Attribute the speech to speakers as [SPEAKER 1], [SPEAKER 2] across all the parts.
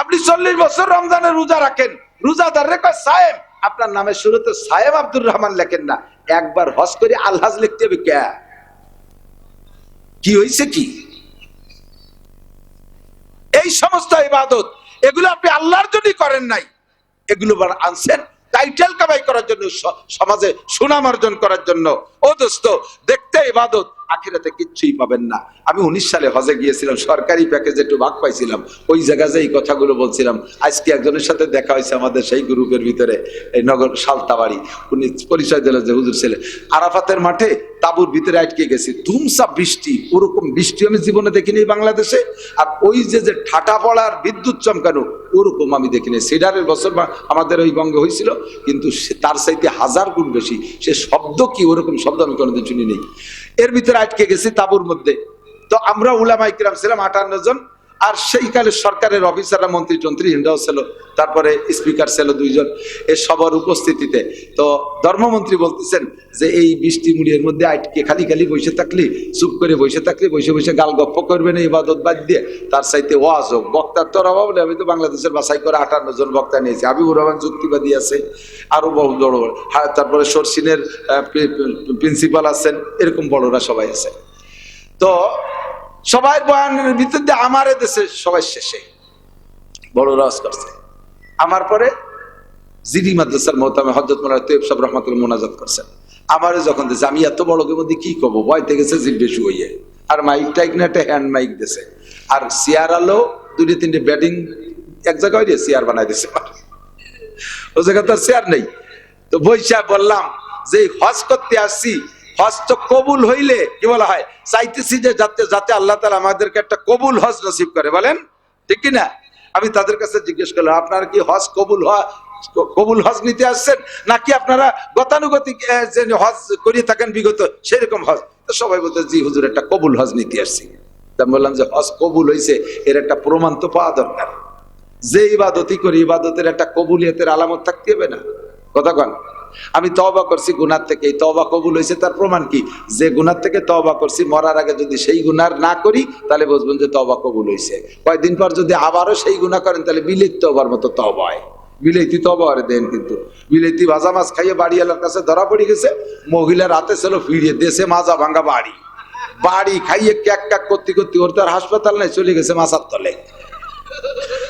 [SPEAKER 1] আপনি চল্লিশ বছর রমজানের রোজা রাখেন। রোজাদার রে সাহেব আপনার নামের শুরুতে সাহেব আব্দুর রহমান লেখেন না। একবার হজ করে আলহাজ লিখতে হবে কে? কি হয়েছে কি? এই সমস্ত ইবাদত, এগুলো আপনি আল্লাহর জন্যই করেন নাই। এগুলো আনছেন টাইটেল কামাই করার জন্য সমাজে সুনাম অর্জন করার জন্য। ও দোস্ত, দেখতে ইবাদত আখিরাতে কিচ্ছুই পাবেন না। আমি উনিশ সালে হজে গিয়েছিলাম, সরকারি প্যাকেজে একটু ভাগ পাইছিলাম। ওই জায়গায় যে এই কথাগুলো বলছিলাম, আজকে একজনের সাথে দেখা হয়েছে আমাদের সেই গ্রুপের ভিতরে, এই নগর সালতাবাড়ি। উনি পরিচয় দিলেন যে হুজুর ছেলে। আরাফাতের মাঠে তাবুর ভিতরে আটকে গেছি। ধুমসা বৃষ্টি, ওরকম বৃষ্টি আমি জীবনে দেখিনি বাংলাদেশে। আর ওই যে যে ঠাটা পড়ার বিদ্যুৎ চমকানো ওরকম আমি দেখিনি সিডারের বছর আমাদের ওই বঙ্গে হয়েছিল। কিন্তু তার সাইতে হাজার গুণ বেশি, সে শব্দ কি ওরকম শব্দ আমি কোনোদিন শুনি নেই এর ভিতরে আটকে গেছি তাবুর মধ্যে। তো আমরা উলামা ইকরাম ছিলাম আটান্ন জন। আর সেই কালে সরকারের অফিসাররা, মন্ত্রী টন্ত্রী হিন্দাও ছিল, তারপরে স্পিকার ছিল দুইজন। এ সবার উপস্থিতিতে তো ধর্মমন্ত্রী বলতেছেন যে, এই বৃষ্টি মুড়ির মধ্যে আটকে খালি খালি বসে থাকলি, চুপ করে বসে থাকলি, বসে বসে গাল গপ্প করবে না, ইবাদত বাদ দিয়ে। তার চাইতে ওয়াজ হোক, বক্তার তোর অভাব নেই। আমি তো বাংলাদেশের বাছাই করে আটান্ন জন বক্তা নিয়েছি। হাবিবুর রহমান যুক্তিবাদী আছে আরও বড় বড় বড়। হ্যাঁ তারপরে সরসিনের প্রিন্সিপাল আছেন, এরকম বড়রা সবাই আছে। তো সবাই বয়ানের ভিতর দিয়ে আমার দেশে সবাই শেষে। বড় রস করছে। আমার পরে জিডি মাদ্রাসার মোহতামে হজরত মোলা তৈব সব রহমাতুল মোনাজাত করছেন। আমারও যখন দিয়েছে আমি এত বড় মধ্যে কি করব? ভয়তে গেছে জিভে শুয়ে আর মাইক টাইক না, একটা হ্যান্ড মাইক দিছে। আর চেয়ার আলো দুটি তিনটে ব্যাটিং এক জায়গায় দিয়ে চেয়ার বানাই দিছে। ও জায়গায় তো চেয়ার নেই। তো বৈশা বললাম, যে হজ করতে আসছি হজ তো কবুল হইলে কি বলা হয়? চাইতেছি যে যাতে যাতে আল্লাহ তালা আমাদেরকে একটা কবুল হজ নসিব করে, বলেন? ঠিক কি না আমি তাদের কাছে জিজ্ঞেস করলাম, আপনারা কি হজ কবুল হওয়া, কবুল হজ নিতে আসছেন? নাকি আপনারা গতানুগতিক যে হজ করিয়ে থাকেন বিগত, সেরকম হজ? তো সবাই বলতে জি, হুজুর, একটা কবুল হজ নিতে আসছি। তা বললাম যে, হজ কবুল হয়েছে এর একটা প্রমাণ তো পাওয়া দরকার। যে ইবাদতই করি, ইবাদতের একটা কবুলিয়তের আলামত থাকতে হবে না। কথা কন। আমি তবা করছি গুনার থেকে, এই তবা কবুল হয়েছে, তার প্রমাণ কি? যে গুনার থেকে তবা করছি, মরার আগে যদি সেই গুনার না করি, তাহলে বুঝবেন যে তবা কবুল হয়েছে। কয়েকদিন পর যদি আবারও সেই গুণা করেন, তাহলে বিলেত তবার মতো তবা হয়। বিলেতি তবা আরে দেন কিন্তু। বিলেতি ভাজা মাছ খাইয়ে বাড়িওয়ালার কাছে ধরা পড়ে গেছে মহিলার হাতে ছিল ফিরিয়ে দেশে মাজা ভাঙ্গা বাড়ি। বাড়ি খাইয়ে ক্যাক ক্যাক করতে করতে ওর তো আর হাসপাতাল নাই, চলে গেছে মাছার তলে।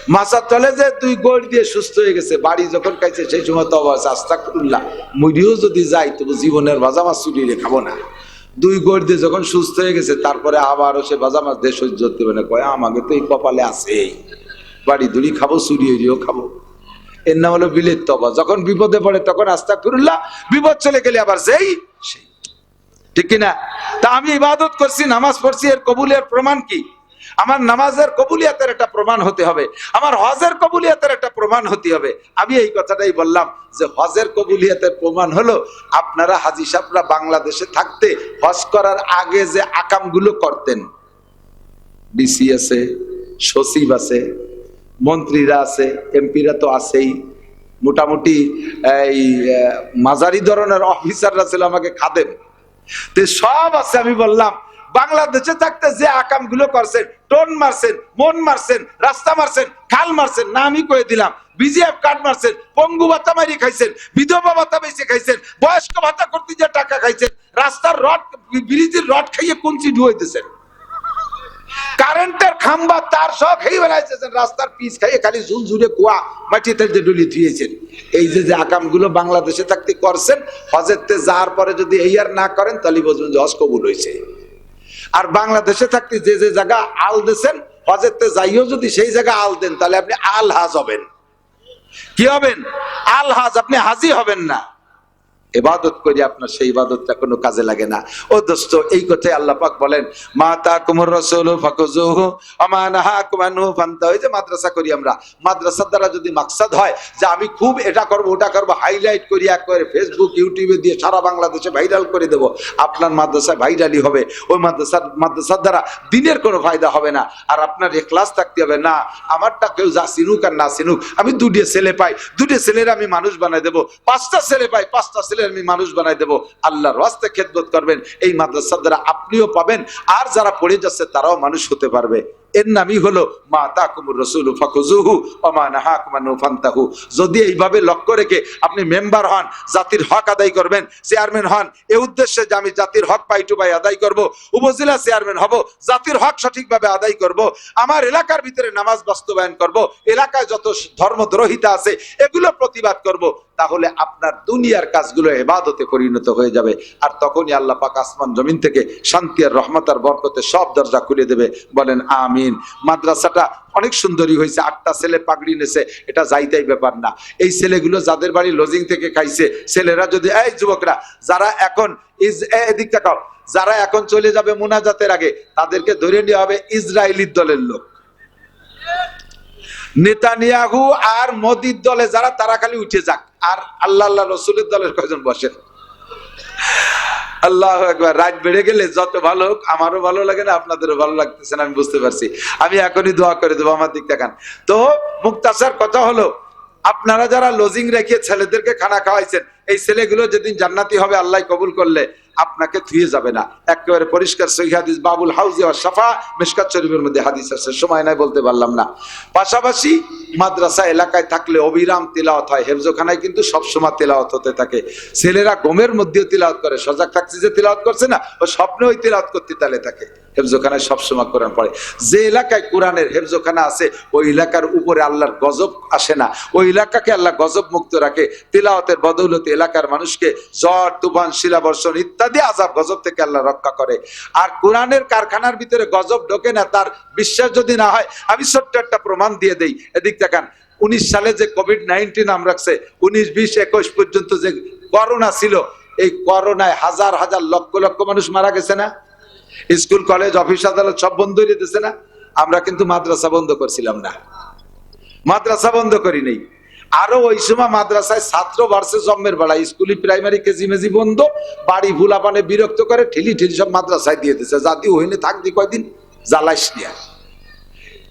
[SPEAKER 1] মাছার তলে যে তুই গোড় দিয়ে সুস্থ হয়ে গেছে, বাড়ি যখন খাইছে, সেই সময় তো অবস্থা আস্তা করুল্লাহ মুড়িও যদি যাই, তবু জীবনের ভাজা মাছ চুরিয়ে খাব না। দুই গোড় দিয়ে যখন সুস্থ হয়ে গেছে, তারপরে আবারও সে ভাজা মাছ দিয়ে সহ্য করতে পারে না। কয়, আমাকে তো এই কপালে আছে। বাড়ি দুড়ি খাব, চুরি হইলেও খাব। এর নাম হলো বিলের তবা। যখন বিপদে পড়ে, তখন আস্তা করুল্লাহ বিপদ চলে গেলে আবার সেই সেই। ঠিক কিনা? তা আমি ইবাদত করছি, নামাজ পড়ছি, এর কবুলের প্রমাণ কি? আমার নামাজের কবুলিয়াতের একটা প্রমাণ হতে হবে, আমার হজের কবুলিয়াতের একটা প্রমাণ হতে হবে। আমি এই কথাটাই বললাম যে হজের কবুলিয়াতের প্রমাণ হলো আপনারা হাজি সাহেবরা বাংলাদেশে থাকতে হজ করার আগে যে আকামগুলো করতেন। ডিসি আছে, সচিব আছে, মন্ত্রীরা আছে, এমপিরা তো আছেই। মোটামুটি এই মাঝারি ধরনের অফিসাররা ছিল আমাকে খাদেন সব আছে আমি বললাম বাংলাদেশে থাকতে যে আকামগুলো করছেন, টোন মারছেন, মন মারছেন, রাস্তা মারছেন, খাল মারছেন, না আমি কয়ে দিলাম, বিজিএফ কার্ড মারছেন, পঙ্গু ভাতা মারি খাইছেন, বিধবা ভাতা বেঁচে খাইছেন, বয়স্ক ভাতা করতে যে টাকা খাইছেন, রাস্তার রড, ব্রিজের রড খাইয়ে কুঞ্চি ঢুয়াইতেছেন কারেন্টের খাম্বা তার সব খেয়ে বেড়াইতেছেন, রাস্তার পিচ খাইয়ে খালি ঝুল ঝুলে কুয়া মাটিতে যে ডুলি ধুয়েছেন এই যে যে আকামগুলো বাংলাদেশে থাকতে করছেন, হজেরতে যাওয়ার পরে যদি এই আর না করেন, তাহলে বুঝবেন যে হজ কবুল হয়েছে আর বাংলাদেশে থাকতে যে যে জায়গা আল দেন হজেতে যাইও যদি সেই জায়গা আল দেন, তাহলে আপনি আল হাজ হবেন। কি হবেন? আল হাজ, আপনি হাজি হবেন না। ইবাদত করি, আপনার সেই ইবাদতটা কোনো কাজে লাগে না। ও দোস্ত, এই কথাই আল্লাহ পাক বলেন, মা তা কুমর রসুল ফাকুজুহু আমা নাহাকুম আনহু ফান্তাহু। এই যে মাদ্রাসা করি আমরা, মাদ্রাসার দ্বারা যদি মাকসাদ হয় যে আমি খুব এটা করব, ওটা করব হাইলাইট করি এক করে ফেসবুক ইউটিউবে দিয়ে সারা বাংলাদেশে ভাইরাল করে দেব, আপনার মাদ্রাসায় ভাইরালই হবে। ওই মাদ্রাসার মাদ্রাসার দ্বারা দিনের কোনো ফায়দা হবে না। আর আপনার এখলাস থাকতে হবে, না, আমারটা কেউ যা চিনুক আর না চিনুক আমি দুটি ছেলে পাই দুটি ছেলের আমি মানুষ বানাই দেবো, পাঁচটা ছেলে পাই, পাঁচটা ছেলের আমি মানুষ বানাই দেবো। আল্লাহর রাস্তে খেদমত করবেন, এই মাদ্রাসার দ্বারা আপনিও পাবেন, আর যারা পড়ে যাচ্ছে তারাও মানুষ হতে পারবে। এর নামই হলো, মা তাকুমুর রসুল ফাকুজুহু ওমা নাহাকুমানু ফান্তাহু যদি এইভাবে লক্ষ্য রেখে আপনি মেম্বার হন, জাতির হক আদায় করবেন, চেয়ারম্যান হন এই উদ্দেশ্যে যে আমি জাতির হক পাই টু পাই আদায় করব, উপজেলা চেয়ারম্যান হব, জাতির হক সঠিকভাবে আদায় করব, আমার এলাকার ভিতরে নামাজ বাস্তবায়ন করব, এলাকায় যত ধর্মদ্রোহিতা আছে, এগুলো প্রতিবাদ করব। তাহলে আপনার দুনিয়ার কাজগুলো এবাদতে পরিণত হয়ে যাবে। আর তখনই আল্লাহ পাক আসমান জমিন থেকে শান্তি আর রহমত আর বরকতে সব দরজা খুলে দেবে। বলেন, আমিন। মাদ্রাসাটা অনেক সুন্দরী হয়েছে। আটটা ছেলে পাগড়ি নেছে। এটা যাইতাই ব্যাপার না। এই ছেলেগুলো যাদের বাড়ি লজিং থেকে খাইছে, ছেলেরা যদি, এই যুবকরা, যারা এখন এ- এদিক তাকাও, যারা এখন চলে যাবে মুনাজাতের আগে, তাদেরকে ধরে নেওয়া হবে ইসরায়েলির দলের লোক। নেতানিয়াহু আর মোদির দলে যারা, তারা খালি উঠে যাক। আর আল্লাহ আল্লাহ রসুলের দলের কয়জন বসেন আল্লাহ একবার রাত বেড়ে গেলে যত ভালো হোক, আমারও ভালো লাগে না, আপনাদেরও ভালো লাগতেছে না, আমি বুঝতে পারছি। আমি এখনই দোয়া করে দেবো, আমার দিক দেখান তো মুক্তাসার কথা হলো, আপনারা যারা লজিং রেখে ছেলেদেরকে খানা খাওয়াইছেন, এই ছেলেগুলো যেদিন জান্নাতি হবে, আল্লাহ কবুল করলে। আপনাকে ধুয়ে যাবে না। একেবারে পরিষ্কার সহি হাদিস, বাবুল হাউজি আর সাফা মিসকাত শরীফের মধ্যে হাদিস আছে, সময় নাই বলতে পারলাম না। পাশাপাশি মাদ্রাসা এলাকায় থাকলে অবিরাম তিলাওয়াত হয়, হেফজোখানায় কিন্তু সবসময় তিলাওয়াত হতে থাকে। ছেলেরা গমের মধ্যেও তিলাওয়াত করে, সজাগ থাকছে যে তিলাওয়াত করছে না, ও স্বপ্নে ওই তিলাওয়াত করতে তালে থাকে। হেফজোখানায় সবসময় কোরআন পড়ে। যে এলাকায় কোরআনের হেফজোখানা আছে, ওই এলাকার উপরে আল্লাহর গজব আসে না। ওই এলাকাকে আল্লাহ গজব মুক্ত রাখে। তিলাওয়াতের বদৌলতে এলাকার মানুষকে জ্বর, তুফান, শিলাবর্ষণ ইত্যাদি আজাব গজব থেকে আল্লাহ রক্ষা করে। আর কোরআনের কারখানার ভিতরে গজব ঢোকে না, তার বিশ্বাস যদি না হয়, আমি ছোট্ট একটা প্রমাণ দিয়ে দেই। এদিক দেখান উনিশ সালে যে কোভিড নাইন্টিন নাম রাখছে, উনিশ, বিশ, একুশ পর্যন্ত যে করোনা ছিল, এই করোনায় হাজার হাজার লক্ষ লক্ষ মানুষ মারা গেছে না? স্কুল, কলেজ, অফিস, আদালত সব বন্ধ হয়ে দিতেছে না? আমরা কিন্তু মাদ্রাসা বন্ধ করছিলাম না। মাদ্রাসা বন্ধ করি নেই। আরও ওই সময় মাদ্রাসায় ছাত্র বাড়ছে জন্মের বেলা স্কুলি প্রাইমারি কেজি মেজি বন্ধ, বাড়ি ভুলা পানে বিরক্ত করে ঠেলি ঠেলি সব মাদ্রাসায় দিয়ে দিছে। জাতি হইলে থাকবি কয়দিন, জ্বালাইস নিয়া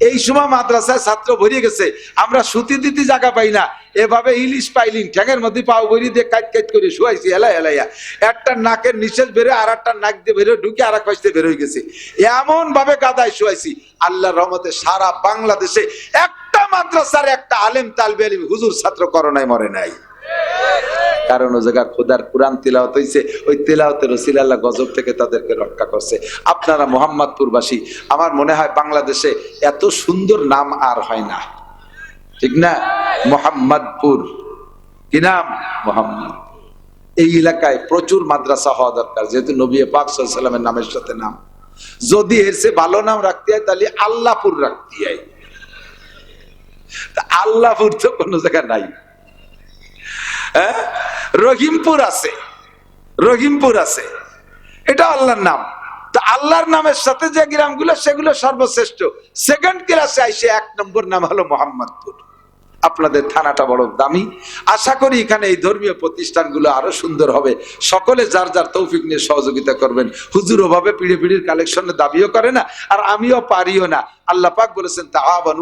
[SPEAKER 1] এই সময় মাদ্রাসায় ছাত্র ভরিয়ে গেছে। আমরা সুতি দিতে জায়গা পাই না। এভাবে ইলিশ পাইলিং ঠ্যাঙের মধ্যে পাও বরি দিয়ে কাট কাট করে শুয়াইছি এলাই এলাইয়া একটা নাকের নিঃশ্বাস বেরো আর একটা নাক দিয়ে বেরো ঢুকে আর এক পাশে বেরোয় গেছে। এমন ভাবে গাদায় শুয়াইছি আল্লাহ রহমতে সারা বাংলাদেশে একটা মাদ্রাসার একটা আলেম তালবে হুজুর ছাত্র করোনায় মরে নাই। কারণ ও জায়গা খোদার কোরআন তিলাওয়াত হইছে, ওই তিলাওয়াতের রসিল আল্লাহ গজব থেকে তাদেরকে রক্ষা করছে। আপনারা মোহাম্মদপুরবাসী, আমার মনে হয় বাংলাদেশে এত সুন্দর নাম আর হয় না। ঠিক না? মোহাম্মদপুর। কি নাম? মোহাম্মদ এই এলাকায় প্রচুর মাদ্রাসা হওয়া দরকার, যেহেতু নবী পাক সাল্লামের নামের সাথে নাম। যদি এর সে ভালো নাম রাখতে হয়, তাহলে আল্লাহপুর রাখতে হয়। আল্লাহপুর তো কোনো জায়গায় নাই। হ্যাঁ? রহিমপুর আছে। রহিমপুর আছে। এটা আল্লাহর নাম। তো আল্লাহর নামের সাথে যে গ্রামগুলো, সেগুলো সর্বশ্রেষ্ঠ। সেকেন্ড ক্লাসে আইসে এক নম্বর নাম হলো মোহাম্মদপুর। আপনাদের থানাটা বড় দামি। আশা করি এখানে এই ধর্মীয় প্রতিষ্ঠানগুলো আরও সুন্দর হবে। সকলে যার যার তৌফিক নিয়ে সহযোগিতা করবেন। হুজুর ওভাবে পিড়ে পিড়ির কালেকশনের দাবিও করে না, আর আমিও পারিও না। আল্লাহ পাক বলেছেন তা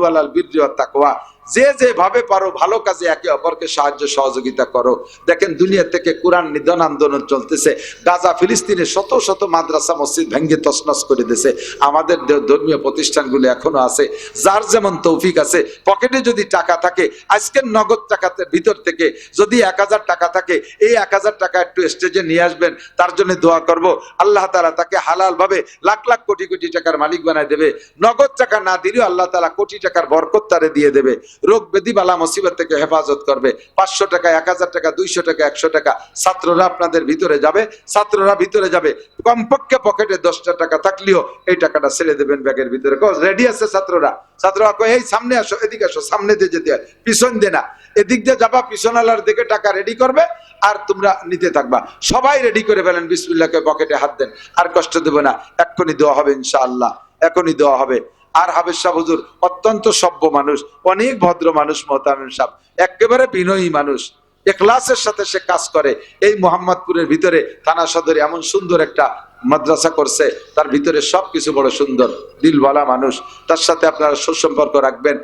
[SPEAKER 1] আলাল বিররি তাকোয়া যে যে ভাবে পারো ভালো কাজে একে অপরকে সাহায্য সহযোগিতা করো। দেখেন দুনিয়া থেকে কোরআন নিধন আন্দোলন চলতেছে। গাজা ফিলিস্তিনে শত শত মাদ্রাসা, মসজিদ ভেঙ্গে তসনস করে দিছে আমাদের ধর্মীয় প্রতিষ্ঠানগুলো এখনও আছে। যার যেমন তৌফিক আছে, পকেটে যদি টাকা থাকে, আজকের নগদ টাকাতে ভিতর থেকে যদি এক হাজার টাকা থাকে, এই এক হাজার টাকা একটু স্টেজে নিয়ে আসবেন। তার জন্য দোয়া করব। আল্লাহ তালা তাকে হালাল ভাবে লাখ লাখ কোটি কোটি টাকার মালিক বানায় দেবে। নগদ টাকা না দিলেও আল্লাহ তালা কোটি টাকার বরকত তারে দিয়ে দেবে। রোগ ব্যাধি বালা মুসিবত থেকে হেফাজত করবে। পাঁচশো টাকা, এক হাজার টাকা, দুইশো টাকা, একশো টাকা। ছাত্ররা আপনাদের ভিতরে যাবে, ছাত্ররা ভিতরে যাবে। কমপক্ষে পকেটে দশটা টাকা থাকলেও এই টাকাটা ছেড়ে দেবেন ব্যাগের ভিতরে। রেডি আছে ছাত্ররা। ছাত্ররা কয়, এই সামনে আসো, এদিকে আসো, সামনে দিয়ে যেতে হয়। পিছন দে না। এদিক দিয়ে যাবা পিছনালার দিকে টাকা রেডি করবে আর তোমরা নিতে থাকবা। সবাই রেডি করে ফেলেন, বিসমিল্লাহকে পকেটে হাত দেন। আর কষ্ট দেবে না। এক্ষুনি দেওয়া হবে ইনশাআল্লাহ। এখনই দেওয়া হবে। আর হাবেজ সাহ হুজুর অত্যন্ত সভ্য মানুষ, অনেক ভদ্র মানুষ মোহতামিম সাহ একেবারে বিনয়ী মানুষ। এখলাসের সাথে সে কাজ করে। এই মোহাম্মদপুরের ভিতরে থানা সদরে এমন সুন্দর একটা মাদ্রাসা করছে, তার ভিতরে সবকিছু বড় সুন্দর, দিলওয়ালা মানুষ। তার সাথে আপনারা সুসম্পর্ক রাখবেন।